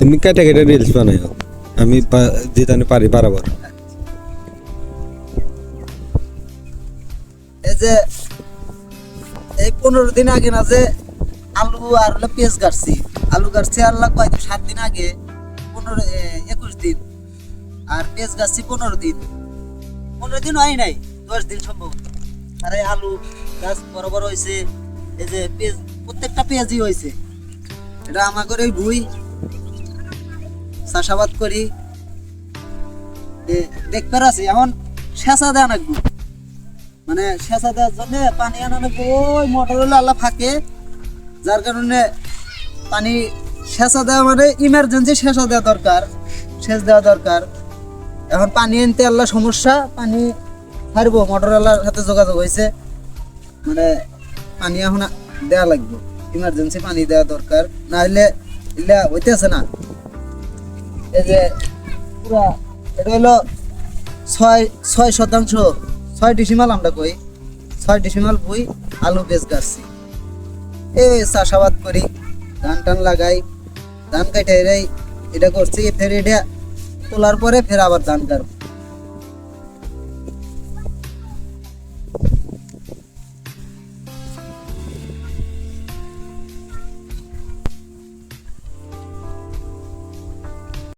তুমি কেটে কেটে রিলস বানাইও। আমি যেতানে পারি বরাবর। এই যে, এই পনেরো দিন আগে না যে আলু আর হলো পেঁয়াজ গাড়ছি। আলু গাড়ছি আল্লাহ কয়দিন? সাত দিন আগে, পনেরো একুশ দিন। আর পেঁয়াজ গাছছি পনেরো দিন। পনেরো দিন হয় নাই, দশ দিন সম্ভব। আর এই আলু গাছ বড় বড় হয়েছে এই যে পেঁয়াজ, প্রত্যেকটা পেঁয়াজই হয়েছে এটা আমাদের ওই ভুই। চাষাবাদ করি। দেখতে আছি এখন সেচা দেওয়া নাকবো মানে সেচা দেওয়ার জন্য পানি আনানো ওই মোটর হলো আল্লাহ ফাঁকে। যার কারণে পানি সেচা দেওয়া মানে ইমার্জেন্সি সেচা দেওয়া দরকার, সেচ দেওয়া দরকার। এখন পানি আনতে আল্লাহ সমস্যা, পানি হারবো মোটর আল্লাহর সাথে যোগাযোগ হয়েছে। মানে পানি এখন দেওয়া লাগবে ইমার্জেন্সি পানি দেওয়া দরকার। না হলে হইতেছে না। এই যে পুরা, এটা হলো ছয় ছয় শতাংশ, ছয় ডিসিমাল আমরা কই, ছয় ডিসিমাল বই আলু বেচ গাছছি এই চাষাবাদ করি, ধান টান লাগাই, ধান কাটে এটা করছি ফের এটা তোলার পরে ফের আবার ধান কাটবো।